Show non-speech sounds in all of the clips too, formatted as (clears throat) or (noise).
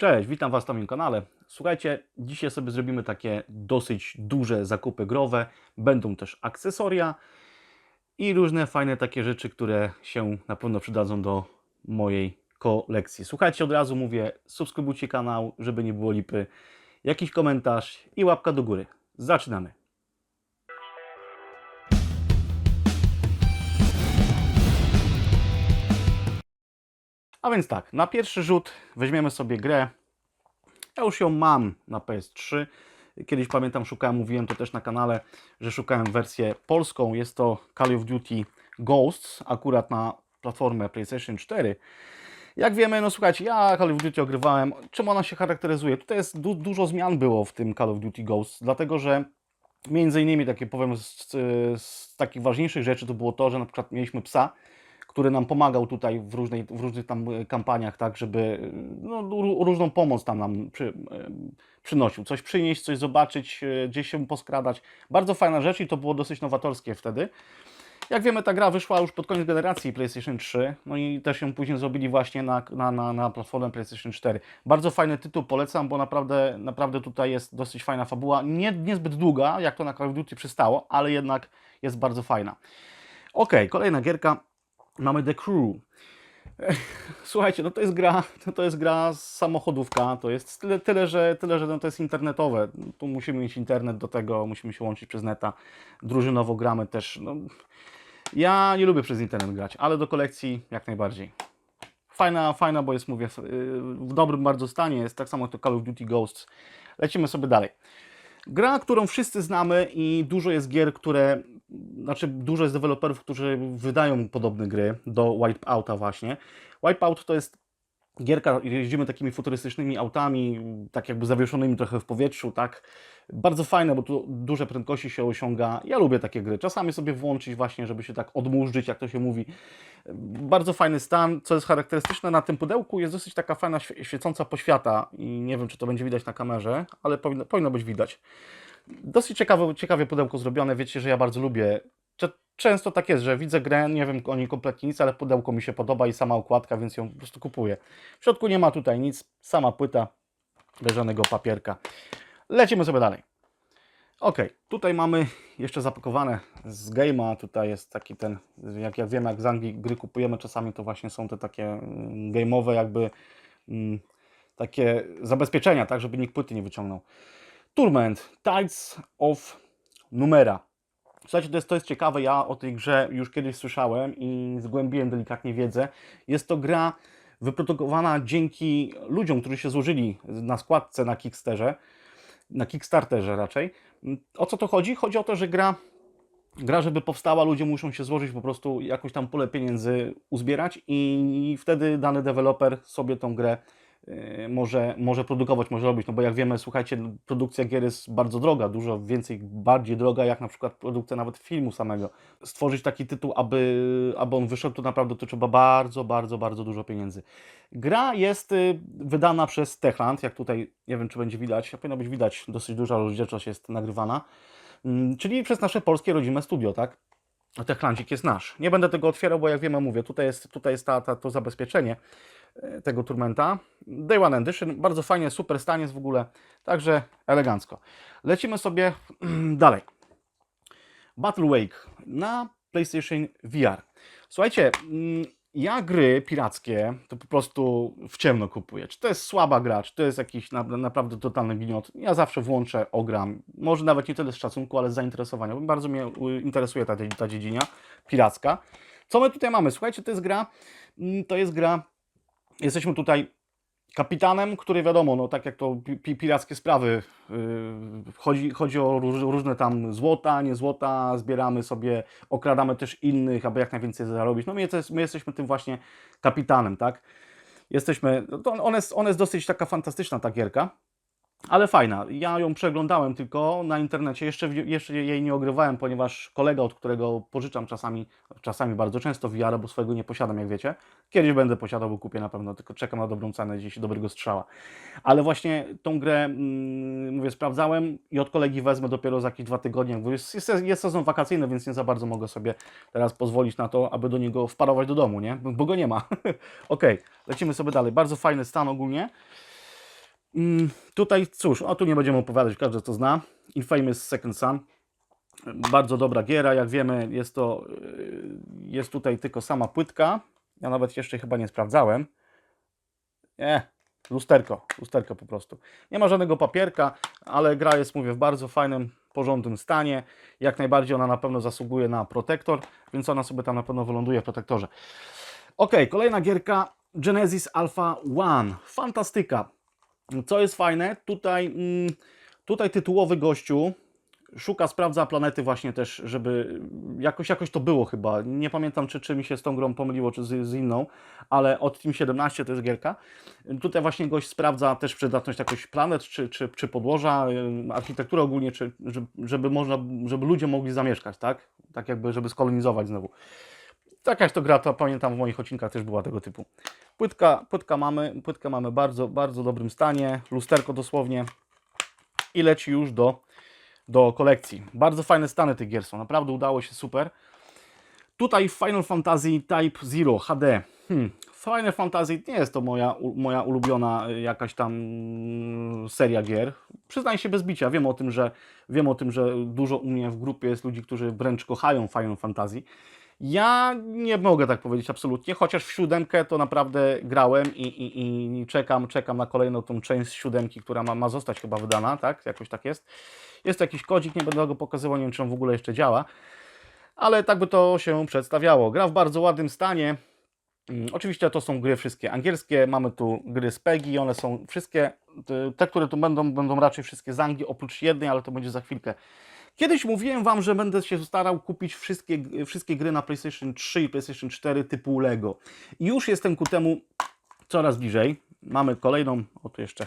Cześć, witam Was na moim kanale. Słuchajcie, dzisiaj sobie zrobimy takie dosyć duże zakupy growe. Będą też akcesoria i różne fajne takie rzeczy, które się na pewno przydadzą do mojej kolekcji. Słuchajcie, od razu mówię, subskrybujcie kanał, żeby nie było lipy. Jakiś komentarz i łapka do góry. Zaczynamy. A więc tak, na pierwszy rzut weźmiemy sobie grę. Ja już ją mam na PS3. Kiedyś pamiętam, szukałem, mówiłem to też na kanale, że szukałem wersję polską. Jest to Call of Duty Ghosts, akurat na platformę PlayStation 4. Jak wiemy, no słuchajcie, ja Call of Duty ogrywałem. Czym ona się charakteryzuje? Tutaj jest du dużo zmian było w tym Call of Duty Ghosts, dlatego że między innymi takie powiem z, z takich ważniejszych rzeczy to było to, że na przykład mieliśmy psa, który nam pomagał tutaj w, różnej, w różnych tam e, kampaniach, tak, żeby no, ró- różną pomoc tam nam przy, e, przynosił. Coś przynieść, coś zobaczyć, e, gdzieś się poskradać. Bardzo fajna rzecz i to było dosyć nowatorskie wtedy. Jak wiemy, ta gra wyszła już pod koniec generacji PlayStation 3, no i też ją później zrobili właśnie na, na, na, na platformę PlayStation 4. Bardzo fajny tytuł, polecam, bo naprawdę, naprawdę tutaj jest dosyć fajna fabuła. Nie, niezbyt długa, jak to na Call of Duty przystało, ale jednak jest bardzo fajna. Ok, kolejna gierka. Mamy The Crew. (laughs) Słuchajcie, no to jest gra, to jest gra samochodówka, to jest tyle, tyle że, tyle, że no to jest internetowe. Tu musimy mieć internet do tego, musimy się łączyć przez neta. Drużynowo gramy też. No, ja nie lubię przez internet grać, ale do kolekcji jak najbardziej. Fajna, fajna, bo jest, mówię, w, dobrym bardzo stanie, jest tak samo jak to Call of Duty Ghosts. Lecimy sobie dalej. Gra, którą wszyscy znamy i dużo jest gier, które, znaczy dużo jest deweloperów, którzy wydają podobne gry do Wipeouta właśnie. Wipeout to jest gierka, jeździmy takimi futurystycznymi autami, tak jakby zawieszonymi trochę w powietrzu, tak. Bardzo fajne, bo tu duże prędkości się osiąga. Ja lubię takie gry. Czasami sobie włączyć właśnie, żeby się tak odmurzyć, jak to się mówi. Bardzo fajny stan, co jest charakterystyczne na tym pudełku, jest dosyć taka fajna świe- świecąca poświata i nie wiem, czy to będzie widać na kamerze, ale powinno, powinno być widać. Dosyć ciekawe, ciekawie pudełko zrobione, wiecie, że ja bardzo lubię. Często tak jest, że widzę grę, nie wiem o niej kompletnie nic, ale pudełko mi się podoba i sama okładka, więc ją po prostu kupuję. W środku nie ma tutaj nic, sama płyta, bez żadnego papierka. Lecimy sobie dalej. Ok, tutaj mamy jeszcze zapakowane z game'a, tutaj jest taki ten, jak, jak wiemy, jak z Anglii gry kupujemy, czasami to właśnie są te takie mm, game'owe jakby mm, takie zabezpieczenia, tak, żeby nikt płyty nie wyciągnął. Turment, Tides of Numera. Słuchajcie, to jest, to jest ciekawe, ja o tej grze już kiedyś słyszałem i zgłębiłem delikatnie wiedzę. Jest to gra wyprodukowana dzięki ludziom, którzy się złożyli na składce na Kickstarterze, na Kickstarterze raczej. O co to chodzi? Chodzi o to, że gra, gra żeby powstała, ludzie muszą się złożyć, po prostu jakąś tam pulę pieniędzy uzbierać i wtedy dany deweloper sobie tą grę może, może produkować, może robić. No bo jak wiemy, słuchajcie, produkcja gier jest bardzo droga, dużo więcej, bardziej droga, jak na przykład produkcja nawet filmu samego. Stworzyć taki tytuł, aby, aby on wyszedł, to naprawdę to trzeba bardzo, bardzo, bardzo dużo pieniędzy. Gra jest y, wydana przez Techland, jak tutaj, nie wiem czy będzie widać, powinno być widać, dosyć duża rozdzielczość jest nagrywana, Mm, czyli przez nasze polskie rodzime studio, tak? Techlandzik jest nasz. Nie będę tego otwierał, bo jak wiemy, mówię, tutaj jest, tutaj jest ta, ta, to zabezpieczenie e, tego turmenta. Day One Edition, bardzo fajnie, super stan jest w ogóle, także elegancko. Lecimy sobie (clears throat) dalej. Battle Wake na PlayStation VR. Słuchajcie, mm, ja gry pirackie to po prostu w ciemno kupuję. Czy to jest słaba gra, czy to jest jakiś na, naprawdę totalny gniot. Ja zawsze włączę, ogram. Może nawet nie tyle z szacunku, ale z zainteresowania, bo bardzo mnie interesuje ta, ta dziedzina piracka. Co my tutaj mamy? Słuchajcie, to jest gra, mm, to jest gra, jesteśmy tutaj kapitanem, który wiadomo, no tak jak to pi- pi- pirackie sprawy, yy, chodzi, chodzi o róż, różne tam złota, nie złota, zbieramy sobie, okradamy też innych, aby jak najwięcej zarobić. No my, jest, my jesteśmy tym właśnie kapitanem, tak? Jesteśmy, no to jest, ona jest dosyć taka fantastyczna ta gierka, ale fajna. Ja ją przeglądałem tylko na internecie, jeszcze, jeszcze jej nie ogrywałem, ponieważ kolega, od którego pożyczam czasami, czasami bardzo często VR, bo swojego nie posiadam, jak wiecie. Kiedyś będę posiadał, bo kupię na pewno, tylko czekam na dobrą cenę, gdzieś dobrego strzała. Ale właśnie tą grę, mm, mówię, sprawdzałem i od kolegi wezmę dopiero za jakieś dwa tygodnie, jest, jest, jest sezon wakacyjny, więc nie za bardzo mogę sobie teraz pozwolić na to, aby do niego wparować do domu, nie? Bo go nie ma. (laughs) Okej, lecimy sobie dalej. Bardzo fajny stan ogólnie. Mm, Tutaj cóż, o tu nie będziemy opowiadać, każdy to zna. Infamous Second Son. Bardzo dobra giera, jak wiemy jest to, yy, jest tutaj tylko sama płytka. Ja nawet jeszcze chyba nie sprawdzałem. Nie, lusterko, lusterko po prostu. Nie ma żadnego papierka, ale gra jest, mówię, w bardzo fajnym, porządnym stanie. Jak najbardziej ona na pewno zasługuje na protektor, więc ona sobie tam na pewno wyląduje w protektorze. Ok, kolejna gierka Genesis Alpha One. Fantastyka. Co jest fajne, tutaj, mm, tutaj tytułowy gościu szuka, sprawdza planety właśnie też, żeby jakoś, jakoś to było chyba. Nie pamiętam, czy, czy mi się z tą grą pomyliło, czy z, z inną, ale od Team 17 to jest gierka. Tutaj właśnie gość sprawdza też przydatność jakoś planet, czy, czy, czy podłoża, y, architekturę ogólnie, czy, żeby można, żeby ludzie mogli zamieszkać, tak? Tak jakby, żeby skolonizować znowu. Jakaś to gra, to pamiętam w moich odcinkach też była tego typu. Płytka, płytka mamy, płytkę mamy bardzo, bardzo dobrym stanie, lusterko dosłownie i leci już do, do kolekcji. Bardzo fajne stany tych gier są, naprawdę udało się super. Tutaj Final Fantasy Type Zero HD. Hmm. Final Fantasy nie jest to moja, moja ulubiona y, jakaś tam mm, seria gier. Przyznaję się bez bicia, wiem o tym, że wiem o tym, że dużo u mnie w grupie jest ludzi, którzy wręcz kochają Final Fantasy. Ja nie mogę tak powiedzieć absolutnie, chociaż w siódemkę to naprawdę grałem i, i, i czekam, czekam na kolejną tą część siódemki, która ma, ma zostać chyba wydana, tak? Jakoś tak jest. Jest jakiś kodzik, nie będę go pokazywał, nie wiem czy on w ogóle jeszcze działa, ale tak by to się przedstawiało. Gra w bardzo ładnym stanie. Mm, Oczywiście to są gry wszystkie angielskie, mamy tu gry z PEGI, one są wszystkie, te, które tu będą, będą raczej wszystkie z Anglii, oprócz jednej, ale to będzie za chwilkę. Kiedyś mówiłem Wam, że będę się starał kupić wszystkie, wszystkie gry na PlayStation 3 i PlayStation 4 typu LEGO. Już jestem ku temu coraz bliżej. Mamy kolejną, o tu jeszcze,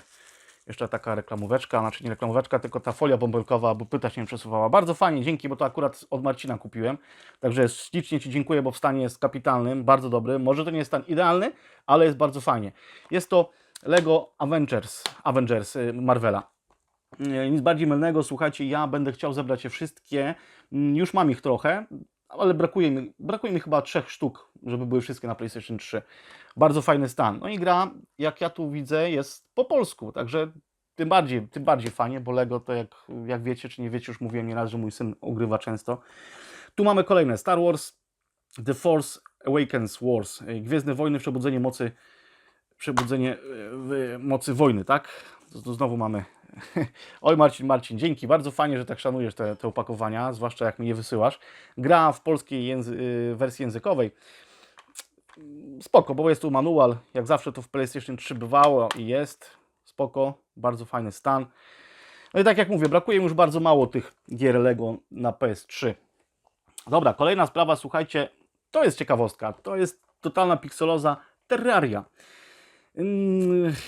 jeszcze taka reklamóweczka, znaczy nie reklamóweczka, tylko ta folia bąbelkowa, bo pyta się przesuwała. Bardzo fajnie, dzięki, bo to akurat od Marcina kupiłem. Także ślicznie Ci dziękuję, bo w stanie jest kapitalnym, bardzo dobry. Może to nie jest stan idealny, ale jest bardzo fajnie. Jest to Lego Avengers, Avengers y, Marvela. Nic bardziej mylnego, słuchajcie, ja będę chciał zebrać je wszystkie. Mm, Już mam ich trochę, ale brakuje mi, brakuje mi chyba trzech sztuk, żeby były wszystkie na PlayStation 3. Bardzo fajny stan. No i gra, jak ja tu widzę, jest po polsku, także tym bardziej, tym bardziej fajnie, bo Lego to jak, jak wiecie, czy nie wiecie, już mówiłem nieraz, że mój syn ogrywa często. Tu mamy kolejne Star Wars, The Force Awakens Wars, Gwiezdne Wojny, Przebudzenie Mocy, Przebudzenie w- Mocy Wojny, tak? To znowu mamy (laughs) Oj Marcin, Marcin, dzięki. Bardzo fajnie, że tak szanujesz te, te opakowania, zwłaszcza jak mi je wysyłasz. Gra w polskiej języ- y, wersji językowej. Spoko, bo jest tu manual. Jak zawsze to w PlayStation 3 bywało i jest. Spoko, bardzo fajny stan. No i tak jak mówię, brakuje już bardzo mało tych gier Lego na PS3. Dobra, kolejna sprawa, słuchajcie, to jest ciekawostka. To jest totalna pikseloza Terraria.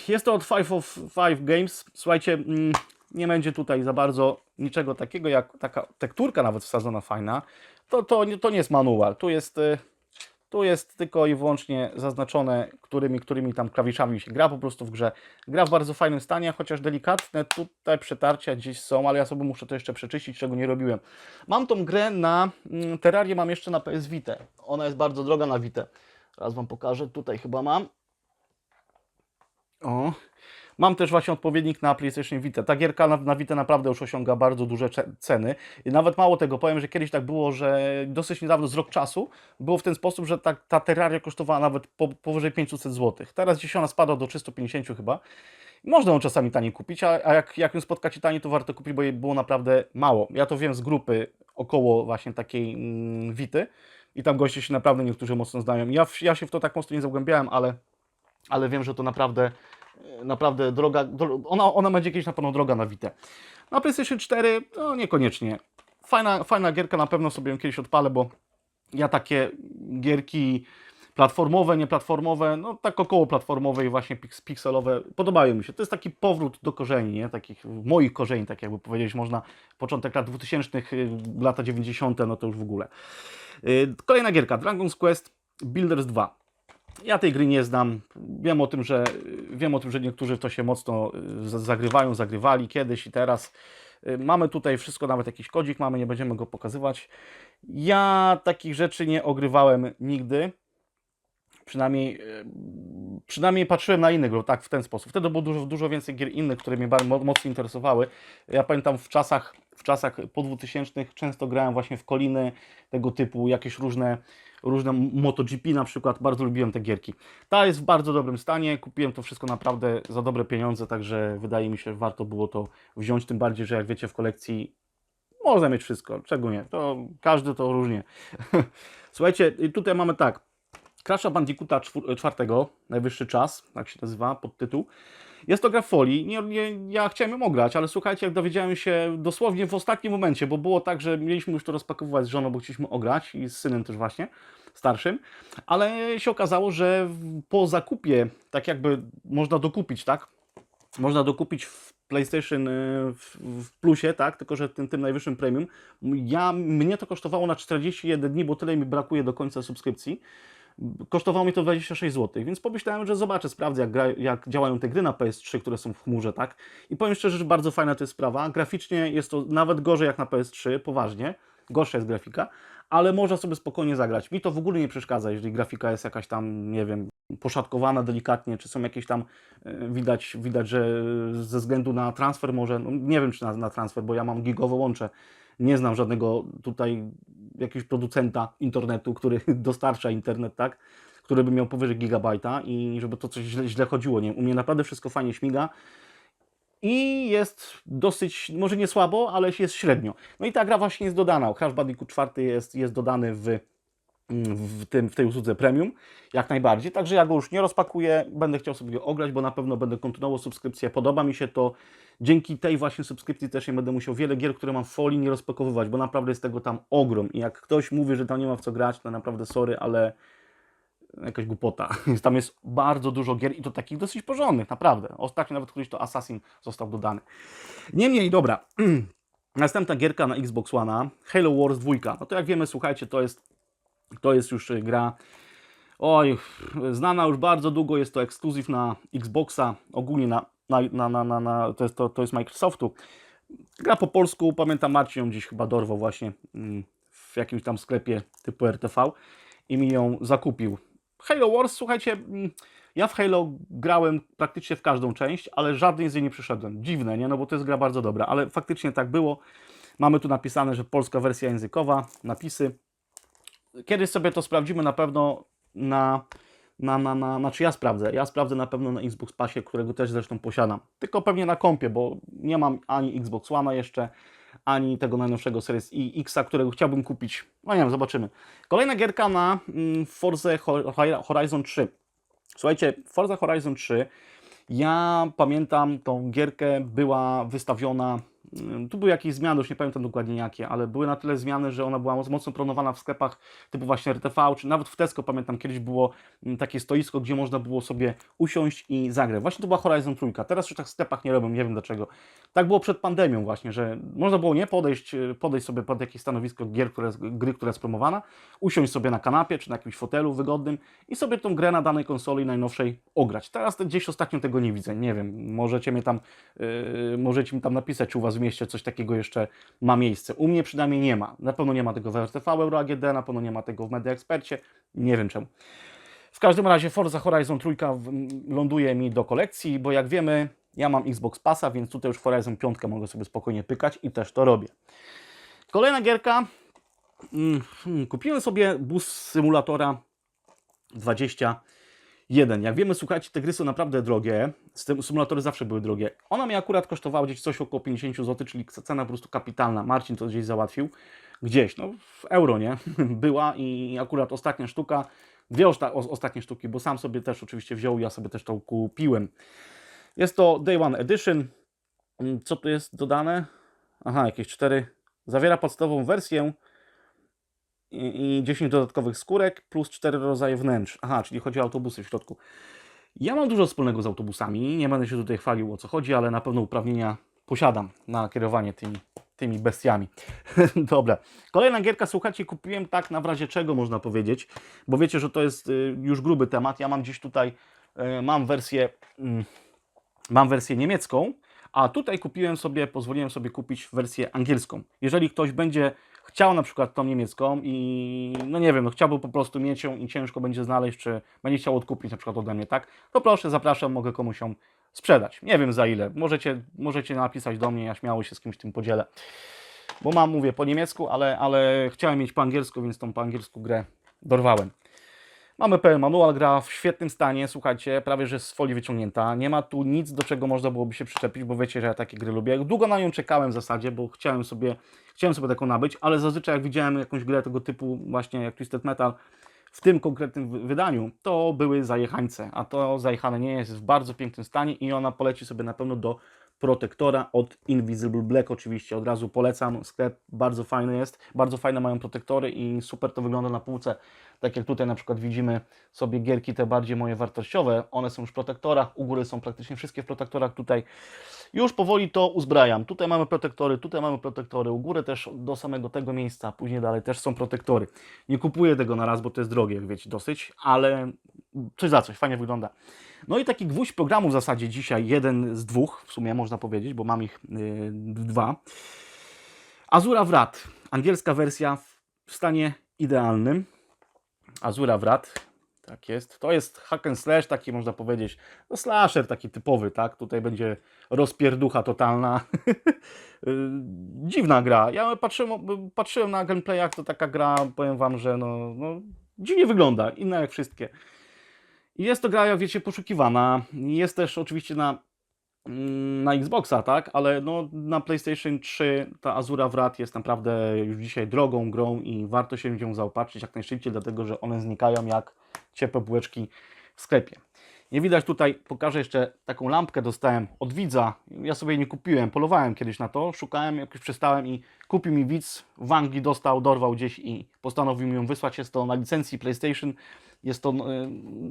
Jest to od Five of Five Games. Słuchajcie, mm, nie będzie tutaj za bardzo niczego takiego jak taka tekturka nawet wsadzona fajna. To, to, to nie jest manual. Tu jest, y, tu jest tylko i wyłącznie zaznaczone, którymi, którymi tam klawiszami się gra po prostu w grze. Gra w bardzo fajnym stanie, chociaż delikatne tutaj przetarcia gdzieś są, ale ja sobie muszę to jeszcze przeczyścić, czego nie robiłem. Mam tą grę na mm, Terrarię, mam jeszcze na PS Vita. Ona jest bardzo droga na Vita. Raz Wam pokażę, tutaj chyba mam. O. Mam też właśnie odpowiednik na PlayStation Vita. Ta gierka na, na Vita naprawdę już osiąga bardzo duże ceny. I nawet mało tego, powiem, że kiedyś tak było, że dosyć niedawno, z rok czasu, było w ten sposób, że ta, ta Terraria kosztowała nawet po, powyżej 500 zł. Teraz gdzieś ona spada do 350 chyba. Można ją czasami taniej kupić, a, a jak, jak ją spotkacie taniej, to warto kupić, bo jej było naprawdę mało. Ja to wiem z grupy około właśnie takiej mm, Wity i tam goście się naprawdę niektórzy mocno znają. Ja, ja się w to tak mocno nie zagłębiałem, ale ale wiem, że to naprawdę, e, naprawdę droga, dro, ona, ona będzie kiedyś na pewno droga na Vita. Na PlayStation 4, no niekoniecznie. Fajna, fajna gierka, na pewno sobie ją kiedyś odpalę, bo ja takie gierki platformowe, nieplatformowe, no tak około platformowe i właśnie pikselowe podobają mi się. To jest taki powrót do korzeni, nie? Takich moich korzeni, tak jakby powiedzieć można. Początek lat 2000, y, lata 90, no to już w ogóle. Y, Kolejna gierka, Dragon's Quest Builders 2. Ja tej gry nie znam. Wiem o tym, że wiem o tym, że niektórzy w to się mocno y, zagrywają, zagrywali kiedyś i teraz. Y, Mamy tutaj wszystko, nawet jakiś kodzik mamy, nie będziemy go pokazywać. Ja takich rzeczy nie ogrywałem nigdy. Przynajmniej, e, przynajmniej patrzyłem na gry, tak, w ten sposób. Wtedy było dużo, dużo więcej gier innych, które mnie mocno interesowały. Ja pamiętam w czasach, w czasach po 2000 często grałem właśnie w koliny tego typu, jakieś różne, różne MotoGP na przykład. Bardzo lubiłem te gierki. Ta jest w bardzo dobrym stanie. Kupiłem to wszystko naprawdę za dobre pieniądze, także wydaje mi się, że warto było to wziąć. Tym bardziej, że jak wiecie, w kolekcji można mieć wszystko. Czego nie? To każdy to różnie. (laughs) Słuchajcie, tutaj mamy tak. Crasha Bandicoota czwór- czwartego, najwyższy czas, tak się nazywa, podtytuł. Jest to gra w folii. Nie, nie, ja chciałem ją ograć, ale słuchajcie, jak dowiedziałem się dosłownie w ostatnim momencie, bo było tak, że mieliśmy już to rozpakowywać z żoną, bo chcieliśmy ograć i z synem też właśnie, starszym, ale się okazało, że po zakupie, tak jakby można dokupić, tak? Można dokupić w PlayStation y, w, w plusie, tak? Tylko, że tym, tym najwyższym premium. Ja, mnie to kosztowało na 41 dni, bo tyle mi brakuje do końca subskrypcji. Kosztowało mi to 26 zł, więc pomyślałem, że zobaczę, sprawdzę jak, gra, jak działają te gry na PS3, które są w chmurze, tak? I powiem szczerze, że bardzo fajna to jest sprawa. Graficznie jest to nawet gorzej jak na PS3, poważnie. Gorsza jest grafika, ale można sobie spokojnie zagrać. Mi to w ogóle nie przeszkadza, jeżeli grafika jest jakaś tam, nie wiem, poszatkowana delikatnie, czy są jakieś tam, e, widać, widać że ze względu na transfer może, no nie wiem czy na, na transfer, bo ja mam gigowe łącze, nie znam żadnego tutaj jakiegoś producenta internetu, który (laughs) dostarcza internet, tak, który by miał powyżej gigabajta i żeby to coś źle, źle chodziło, nie, u mnie naprawdę wszystko fajnie śmiga, i jest dosyć, może nie słabo, ale jest średnio. No i ta gra właśnie jest dodana. Crash Bandicoot 4 jest, jest dodany w, w, tym, w tej usłudze premium, jak najbardziej. Także ja go już nie rozpakuję, będę chciał sobie go ograć, bo na pewno będę kontynuował subskrypcję. Podoba mi się to. Dzięki tej właśnie subskrypcji też nie będę musiał wiele gier, które mam w folii, nie rozpakowywać, bo naprawdę jest tego tam ogrom. I jak ktoś mówi, że tam nie ma w co grać, to naprawdę sorry, ale jakaś głupota. (laughs) Tam jest bardzo dużo gier i to takich dosyć porządnych, naprawdę. Ostatnio nawet któryś to Assassin został dodany. Niemniej, dobra. (clears throat) Następna gierka na Xbox One, Halo Wars 2. No to jak wiemy, słuchajcie, to jest, to jest już y, gra oj, znana już bardzo długo, jest to ekskluzyw na Xboxa, ogólnie na, na, na, na, na, to, jest, to, to jest Microsoftu. Gra po polsku, pamiętam Marcin ją gdzieś chyba dorwał właśnie mm, w jakimś tam sklepie typu RTV i mi ją zakupił. Halo Wars, słuchajcie, mm, ja w Halo grałem praktycznie w każdą część, ale żadnej z niej nie przyszedłem. Dziwne, nie? No bo to jest gra bardzo dobra, ale faktycznie tak było. Mamy tu napisane, że polska wersja językowa, napisy. Kiedyś sobie to sprawdzimy na pewno na, na, na, na, znaczy ja sprawdzę, ja sprawdzę na pewno na Xbox Passie, którego też zresztą posiadam. Tylko pewnie na kompie, bo nie mam ani Xbox One jeszcze, ani tego najnowszego Series i X, którego chciałbym kupić. No nie wiem, zobaczymy. Kolejna gierka na mm, Forza Hor- Horizon 3. Słuchajcie, Forza Horizon 3, ja pamiętam tą gierkę, była wystawiona, tu były jakieś zmiany, już nie pamiętam dokładnie jakie, ale były na tyle zmiany, że ona była moc- mocno promowana w sklepach typu właśnie RTV, czy nawet w Tesco, pamiętam kiedyś było mm, takie stoisko, gdzie można było sobie usiąść i zagrać. Właśnie to była Horizon Trójka. Teraz już tak w sklepach nie robią, nie wiem dlaczego. Tak było przed pandemią właśnie, że można było nie podejść, e, podejść sobie pod jakieś stanowisko gier, które, gry, która jest promowana, usiąść sobie na kanapie czy na jakimś fotelu wygodnym i sobie tą grę na danej konsoli najnowszej ograć. Teraz gdzieś ostatnio tego nie widzę, nie wiem, możecie mnie tam, yy, możecie mi tam napisać, u Was w mieście coś takiego jeszcze ma miejsce. U mnie przynajmniej nie ma. Na pewno nie ma tego w RTV Euro AGD, na pewno nie ma tego w Media Expercie, nie wiem czemu. W każdym razie Forza Horizon 3 w- ląduje mi do kolekcji, bo jak wiemy, ja mam Xbox Passa, więc tutaj już Horizon 5 mogę sobie spokojnie pykać i też to robię. Kolejna gierka. Mm, hmm, Kupiłem sobie bus symulatora 21. Jak wiemy, słuchajcie, te gry są naprawdę drogie. Sym- Symulatory zawsze były drogie. Ona mi akurat kosztowała gdzieś coś około 50 zł, czyli cena po prostu kapitalna. Marcin to gdzieś załatwił. Gdzieś, no w euro, nie? (laughs) Była i akurat ostatnia sztuka, dwie ostatnie sztuki, bo sam sobie też oczywiście wziął, ja sobie też to kupiłem. Jest to Day One Edition. Mm, Co tu jest dodane? Aha, jakieś cztery. Zawiera podstawową wersję i, i 10 dodatkowych skórek plus 4 rodzaje wnętrz. Aha, czyli chodzi o autobusy w środku. Ja mam dużo wspólnego z autobusami. Nie będę się tutaj chwalił o co chodzi, ale na pewno uprawnienia posiadam na kierowanie tymi, tymi bestiami. (laughs) Dobra. Kolejna gierka, słuchajcie, kupiłem tak na razie czego można powiedzieć, bo wiecie, że to jest y, już gruby temat. Ja mam gdzieś tutaj, y, mam wersję, mm, mam wersję niemiecką, a tutaj kupiłem sobie, pozwoliłem sobie kupić wersję angielską. Jeżeli ktoś będzie chciał na przykład tą niemiecką i no nie wiem, no chciałby po prostu mieć ją i ciężko będzie znaleźć, czy będzie chciał odkupić na przykład ode mnie, tak? To proszę, zapraszam, mogę komuś ją sprzedać. Nie wiem za ile. Możecie, możecie napisać do mnie, ja śmiało się z kimś tym podzielę. Bo mam, mówię po niemiecku, ale, ale chciałem mieć po angielsku, więc tą po angielsku grę dorwałem. Mamy pełen manual, gra w świetnym stanie, słuchajcie, prawie że z folii wyciągnięta. Nie ma tu nic, do czego można byłoby się przyczepić, bo wiecie, że ja takie gry lubię. Długo na nią czekałem w zasadzie, bo chciałem sobie, chciałem sobie taką nabyć, ale zazwyczaj jak widziałem jakąś grę tego typu, właśnie jak Twisted Metal, w tym konkretnym wy- wydaniu, to były zajechańce, a to zajechane nie jest w bardzo pięknym stanie i ona poleci sobie na pewno do protektora od Invisible Black oczywiście, od razu polecam, sklep bardzo fajny jest, bardzo fajne mają protektory i super to wygląda na półce, tak jak tutaj na przykład widzimy sobie gierki te bardziej moje wartościowe, one są już w protektorach, u góry są praktycznie wszystkie w protektorach, tutaj. Już powoli to uzbrajam, tutaj mamy protektory, tutaj mamy protektory, u góry też do samego tego miejsca, później dalej też są protektory. Nie kupuję tego na raz, bo to jest drogie, jak wiecie, dosyć, ale coś za coś, fajnie wygląda. No i taki gwóźdź programu w zasadzie dzisiaj, jeden z dwóch, w sumie można powiedzieć, bo mam ich yy, dwa. Azura Wrat, angielska wersja w stanie idealnym. Azura Wrat, tak jest. To jest hack and slash, taki można powiedzieć, no slasher taki typowy, tak? Tutaj będzie rozpierducha totalna. Yy, (laughs) Dziwna gra. Ja patrzyłem, patrzyłem na gameplayach, to taka gra, powiem Wam, że no, no dziwnie wygląda, inna jak wszystkie. Jest to gra, jak wiecie, poszukiwana. Jest też oczywiście na, mm, na Xboxa, tak? Ale no, na PlayStation 3 ta Azura Wrat jest naprawdę już dzisiaj drogą grą i warto się nią zaopatrzyć jak najszybciej, dlatego że one znikają jak ciepłe bułeczki w sklepie. Nie widać tutaj, pokażę jeszcze taką lampkę dostałem od widza. Ja sobie nie kupiłem, polowałem kiedyś na to, szukałem, jakoś przestałem i kupił mi widz w Anglii, dostał, dorwał gdzieś i postanowił mi ją wysłać. Jest to na licencji PlayStation. Jest to, y,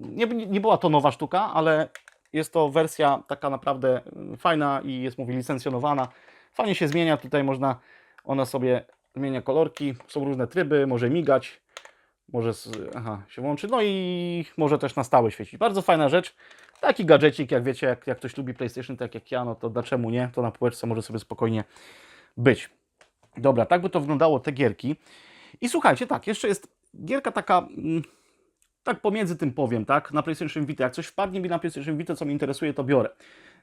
nie, nie była to nowa sztuka, ale jest to wersja taka naprawdę y, fajna i jest, mówię, licencjonowana. Fajnie się zmienia, tutaj można, ona sobie zmienia kolorki, są różne tryby, może migać, może z, aha, się łączy, no i może też na stałe świecić. Bardzo fajna rzecz. Taki gadżecik, jak wiecie, jak, jak ktoś lubi PlayStation, tak jak ja, no to dlaczego nie? To na półeczce może sobie spokojnie być. Dobra, tak by to wyglądało, te gierki. I słuchajcie, tak, jeszcze jest gierka taka, mm, tak pomiędzy tym powiem, tak, na PlayStation Vita. Jak coś wpadnie mi na PlayStation Vita, co mnie interesuje, to biorę.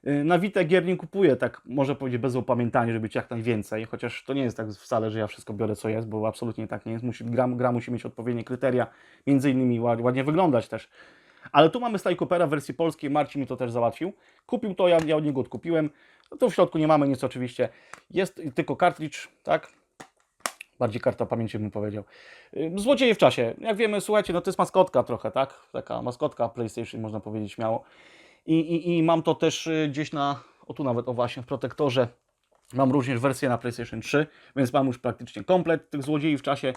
Y, Na Vita gier nie kupuję, tak może powiedzieć bez opamiętania, żeby mieć jak najwięcej, chociaż to nie jest tak wcale, że ja wszystko biorę, co jest, bo absolutnie tak nie jest. Musi, gra, gra musi mieć odpowiednie kryteria, między innymi ład- ładnie wyglądać też. Ale tu mamy Sly Coopera w wersji polskiej, Marcin mi to też załatwił. Kupił to, ja, ja od niego odkupiłem. No to w środku nie mamy nic oczywiście. Jest tylko cartridge, tak? Bardziej karta pamięci bym powiedział. Złodzieje w czasie. Jak wiemy, słuchajcie, no to jest maskotka trochę, tak? Taka maskotka PlayStation, można powiedzieć śmiało. I, i, i mam to też y, gdzieś na, o tu nawet, o właśnie, w protektorze. Mam również wersję na PlayStation 3, więc mam już praktycznie komplet tych złodziei w czasie.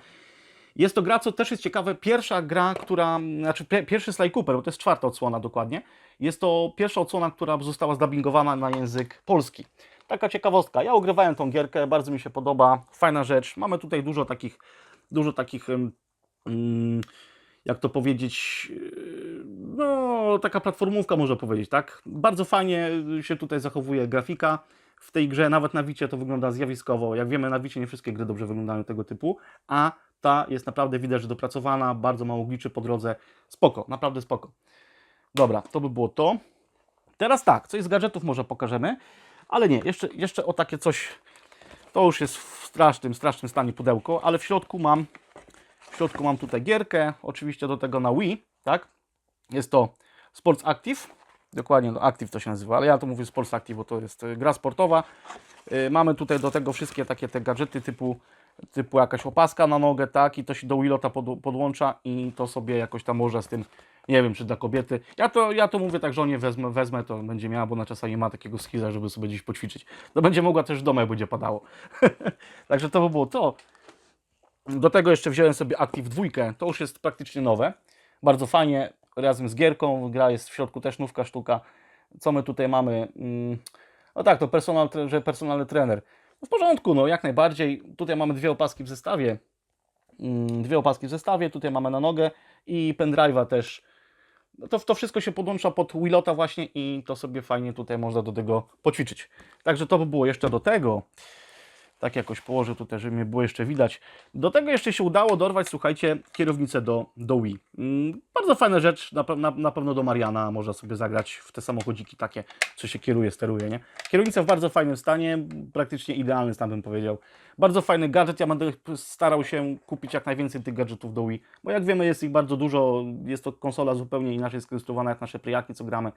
Jest to gra, co też jest ciekawe, pierwsza gra, która, znaczy pie- pierwszy Sly Cooper, bo to jest czwarta odsłona dokładnie. Jest to pierwsza odsłona, która została zdubbingowana na język polski. Taka ciekawostka. Ja ogrywałem tą gierkę, bardzo mi się podoba, fajna rzecz. Mamy tutaj dużo takich, dużo takich, ym, jak to powiedzieć, yy, no taka platformówka można powiedzieć, tak? Bardzo fajnie się tutaj zachowuje grafika w tej grze, nawet na Wicie to wygląda zjawiskowo. Jak wiemy, na Wicie nie wszystkie gry dobrze wyglądają tego typu, a ta jest naprawdę widać, że dopracowana, bardzo mało gliczy po drodze. Spoko, naprawdę spoko. Dobra, to by było to. Teraz tak, coś z gadżetów może pokażemy, ale nie, jeszcze, jeszcze o takie coś, to już jest w strasznym, strasznym stanie pudełko, ale w środku mam, w środku mam tutaj gierkę, oczywiście do tego na Wii, tak? Jest to Sports Active, dokładnie no Active to się nazywa, ale ja to mówię Sports Active, bo to jest y, gra sportowa. Y, Mamy tutaj do tego wszystkie takie te gadżety typu, typu jakaś opaska na nogę, tak? I to się do Willota pod, podłącza i to sobie jakoś tam może z tym, nie wiem, czy dla kobiety. Ja to, ja to mówię tak żonie, wezmę, wezmę, to będzie miała, bo ona czasami ma takiego skilla, żeby sobie gdzieś poćwiczyć. To będzie mogła też w domu, jak będzie padało. (laughs) Także to by było to. Do tego jeszcze wziąłem sobie Active 2, to już jest praktycznie nowe. Bardzo fajnie, razem z gierką, gra jest w środku też nówka sztuka. Co my tutaj mamy? Mm, No tak, to personal, że personalny trener. No w porządku, no jak najbardziej. Tutaj mamy dwie opaski w zestawie. Mm, Dwie opaski w zestawie, tutaj mamy na nogę i pendrive'a też. No to, to wszystko się podłącza pod Willota właśnie i to sobie fajnie tutaj można do tego poćwiczyć. Także to by było jeszcze do tego. Tak jakoś położę tutaj, żeby mnie było jeszcze widać. Do tego jeszcze się udało dorwać, słuchajcie, kierownicę do, do Wii. Mm, bardzo fajna rzecz, na, na, na pewno do Mariana można sobie zagrać w te samochodziki takie, co się kieruje, steruje, nie? Kierownica w bardzo fajnym stanie, praktycznie idealny stan bym powiedział. Bardzo fajny gadżet, ja będę starał się kupić jak najwięcej tych gadżetów do Wii, bo jak wiemy jest ich bardzo dużo, jest to konsola zupełnie inaczej skonstruowana jak nasze pryjaki, co gramy.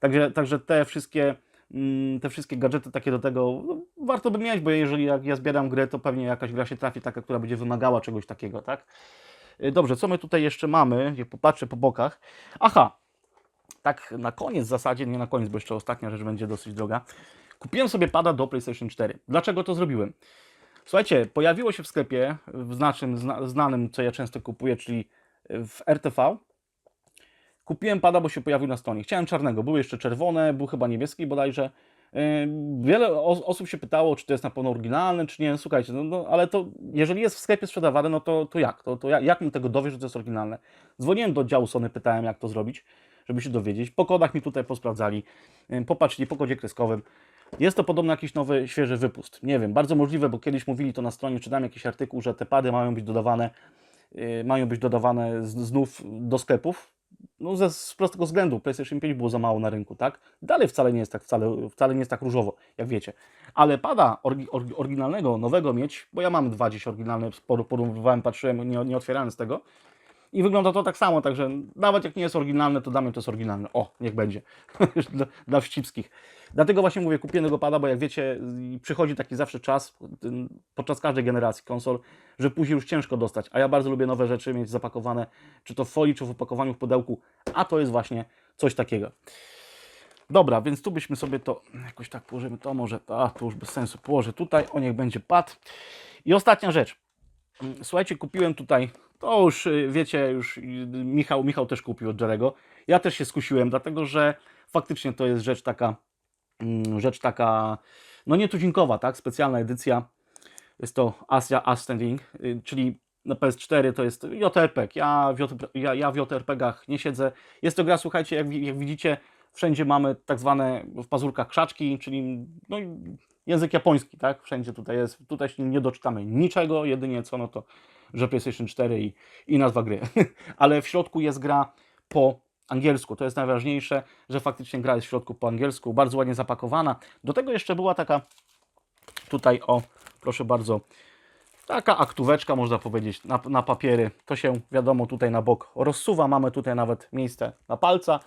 Także, także te wszystkie te wszystkie gadżety takie do tego no, warto by mieć, bo jeżeli jak ja zbieram grę, to pewnie jakaś gra się trafi taka, która będzie wymagała czegoś takiego, tak? Y, Dobrze, co my tutaj jeszcze mamy? Jak popatrzę po bokach. Aha, tak na koniec w zasadzie, nie na koniec, bo jeszcze ostatnia rzecz będzie dosyć droga. Kupiłem sobie pada do PlayStation 4. Dlaczego to zrobiłem? Słuchajcie, pojawiło się w sklepie, w znaczym, zna, znanym, co ja często kupuję, czyli w RTV. Kupiłem pada, bo się pojawił na stronie. Chciałem czarnego, były jeszcze czerwone, był chyba niebieski bodajże. Yy, Wiele os- osób się pytało, czy to jest na pewno oryginalne, czy nie. Słuchajcie, no, no ale to jeżeli jest w sklepie sprzedawane, no to, to jak? To, to jak, mi tego dowie, że to jest oryginalne? Dzwoniłem do działu Sony, pytałem, jak to zrobić, żeby się dowiedzieć. Po kodach mi tutaj posprawdzali, yy, popatrzyli po kodzie kreskowym. Jest to podobno jakiś nowy, świeży wypust. Nie wiem, bardzo możliwe, bo kiedyś mówili to na stronie, czytałem jakiś artykuł, że te pady mają być dodawane, yy, mają być dodawane znów do sklepów. No ze, z prostego względu, PlayStation 5 było za mało na rynku, tak? Dalej wcale nie jest tak, wcale, wcale nie jest tak różowo, jak wiecie. Ale pada orgi, orgi, oryginalnego, nowego mieć, bo ja mam dwa dziś oryginalne, porównywałem, patrzyłem, nie, nie otwierając tego. I wygląda to tak samo, także nawet jak nie jest oryginalne, to dla mnie to jest oryginalne. O, niech będzie. (laughs) dla, dla wścibskich. Dlatego właśnie mówię, kupiłem tego pada, bo jak wiecie, przychodzi taki zawsze czas, podczas każdej generacji konsol, że później już ciężko dostać. A ja bardzo lubię nowe rzeczy mieć zapakowane, czy to w folii, czy w opakowaniu w pudełku, a to jest właśnie coś takiego. Dobra, więc tu byśmy sobie to jakoś tak położymy, to może, a to już bez sensu, położę tutaj, o niech będzie pad. I ostatnia rzecz. Mm, Słuchajcie, kupiłem tutaj, to już y, wiecie, już y, Michał, Michał też kupił od Jerego. Ja też się skusiłem, dlatego że faktycznie to jest rzecz taka, mm, rzecz taka, no nietuzinkowa, tak? Specjalna edycja. Jest to Asia Ascending, y, czyli na PS4 to jest JRPG. Ja w, ja, ja w nie siedzę. Jest to gra, słuchajcie, jak, jak widzicie, wszędzie mamy tak zwane w pazurkach krzaczki, czyli no, język japoński, tak? Wszędzie tutaj jest. Tutaj się nie doczytamy niczego, jedynie co, no to, że PlayStation 4 i, i nazwa gry. (laughs) Ale w środku jest gra po angielsku. To jest najważniejsze, że faktycznie gra jest w środku po angielsku, bardzo ładnie zapakowana. Do tego jeszcze była taka tutaj, o, proszę bardzo, taka aktóweczka, można powiedzieć, na, na papiery. To się, wiadomo, tutaj na bok rozsuwa. Mamy tutaj nawet miejsce na palca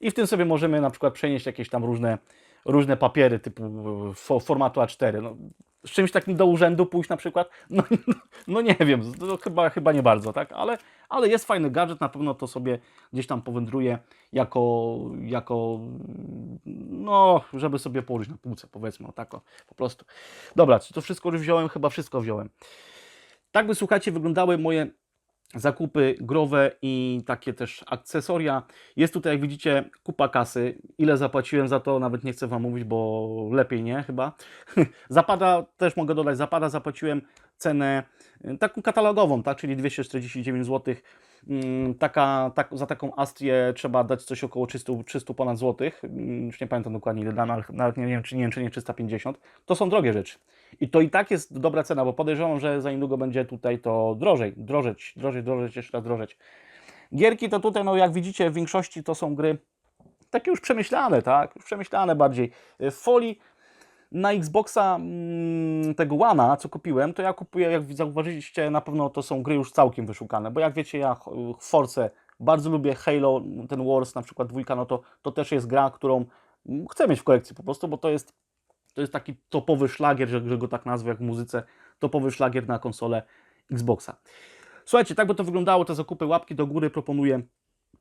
i w tym sobie możemy na przykład przenieść jakieś tam różne, różne papiery typu e, fo, formatu A4. No, z czymś takim do urzędu pójść na przykład? (laughs) No, no nie wiem, to chyba, chyba nie bardzo, tak? Ale, ale jest fajny gadżet, na pewno to sobie gdzieś tam powędruje jako, jako no, żeby sobie położyć na półce, powiedzmy, o tak o, po prostu. Dobra, czy to wszystko już wziąłem? Chyba wszystko wziąłem. Tak by, słuchajcie, wyglądały moje zakupy growe i takie też akcesoria. Jest tutaj, jak widzicie, kupa kasy. Ile zapłaciłem za to, nawet nie chcę Wam mówić, bo lepiej nie chyba. (laughs) Zapada, też mogę dodać, zapada zapłaciłem cenę y, taką katalogową, tak, czyli 249 zł. Mm, Taka, tak, za taką Astrię trzeba dać coś około 300, 300 ponad złotych. Mm, Już nie pamiętam dokładnie ile dam, ale nawet nie wiem, czy nie czy nie 350. To są drogie rzeczy. I to i tak jest dobra cena, bo podejrzewam, że za niedługo będzie tutaj to drożej, drożeć, drożeć, drożeć, jeszcze raz drożeć. Gierki to tutaj, no jak widzicie, w większości to są gry takie już przemyślane, tak? Już przemyślane bardziej. W folii na Xboxa mm, tego One'a, co kupiłem, to ja kupuję, jak zauważyliście, na pewno to są gry już całkiem wyszukane, bo jak wiecie, ja Force bardzo lubię, Halo, ten Wars na przykład dwójka, no to, to też jest gra, którą chcę mieć w kolekcji po prostu, bo to jest, to jest taki topowy szlagier, że, go tak nazwę jak w muzyce, topowy szlagier na konsolę Xboxa. Słuchajcie, tak by to wyglądało, te zakupy, łapki do góry proponuję.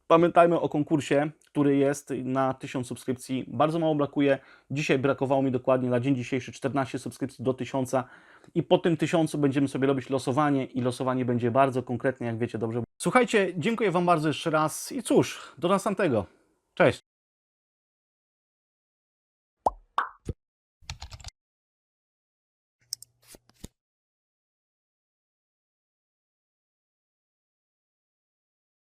Pamiętajmy o konkursie, który jest na 1000 subskrypcji. Bardzo mało brakuje. Dzisiaj brakowało mi dokładnie na dzień dzisiejszy 14 subskrypcji do 1000 i po tym 1000 będziemy sobie robić losowanie i losowanie będzie bardzo konkretne, jak wiecie dobrze. Słuchajcie, dziękuję Wam bardzo jeszcze raz i cóż, do następnego.